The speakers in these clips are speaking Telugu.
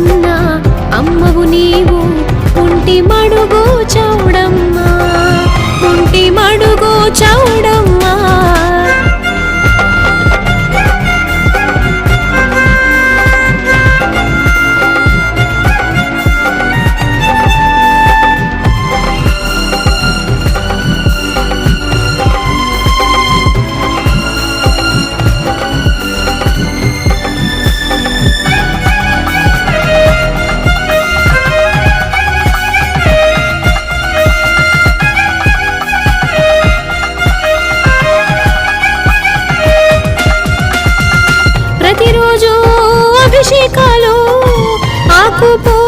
కన్నా అమ్మవు నీవు ఉంటి మడుగు చౌడం Bye-bye.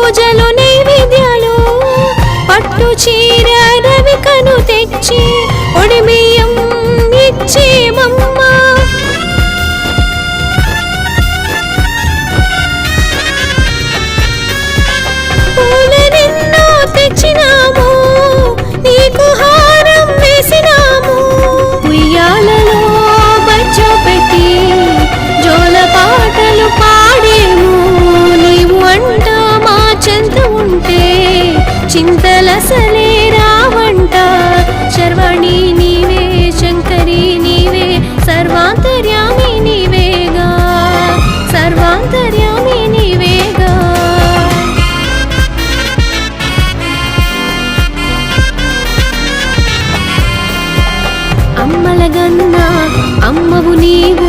అమ్మలగన్న అమ్మవు నీవు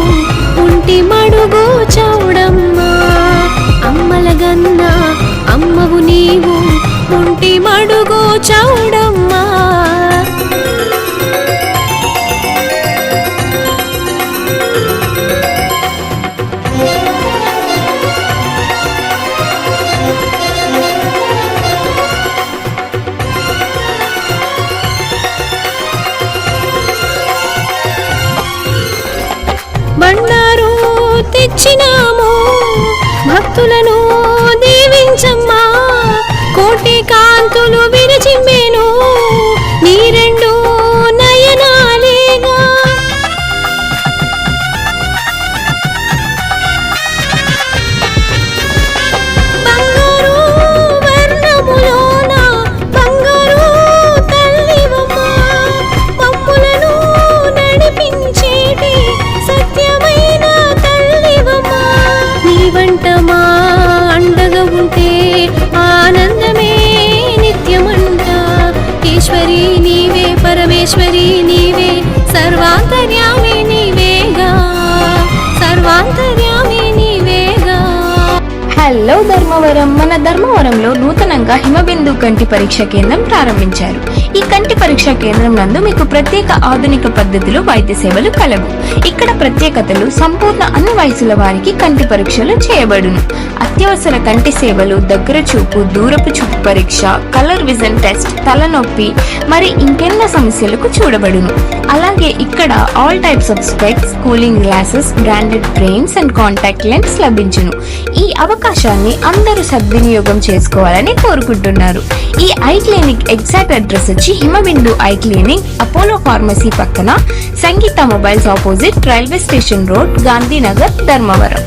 ఉంటి మడుగు చౌడమ్మా. అమ్మలగన్న అమ్మవు నీవు ఉంటి మడుగు చౌడ నన్ను ఈశ్వరి నీవే పరమేశ్వరి నీవే సర్వాంతర్యామి హలో ధర్మవరం. మన ధర్మవరంలో నూతనంగా హిమబిందు కంటి పరీక్ష కేంద్రం ప్రారంభించారు. ఈ కంటి పరీక్ష కేంద్రం నందు మీకు ప్రత్యేక ఆధునిక పద్ధతిలో వైద్య సేవలు కలవు. ఇక్కడ ప్రత్యేకతలు సంపూర్ణ అన్ని వయసుల వారికి కంటి పరీక్షలు చేయబడును. అత్యవసర కంటి సేవలు దగ్గర చూపు దూరపు చూపు పరీక్ష కలర్ విజన్ టెస్ట్ తలనొప్పి మరి ఇంకెన్నో సమస్యలకు చూడబడును. అలాగే ఇక్కడ all types of specs cooling glasses branded frames and contact lens లభించును. ఈ అవకాశం అవకాశాన్ని అందరూ సద్వినియోగం చేసుకోవాలని కోరుకుంటున్నారు. ఈ ఐ క్లినిక్ ఎగ్జాక్ట్ అడ్రస్ వచ్చి Himabindu eye clinic Apollo pharmacy పక్కన Sangeetha mobiles opposite railway station road Gandhinagar Dharmavaram.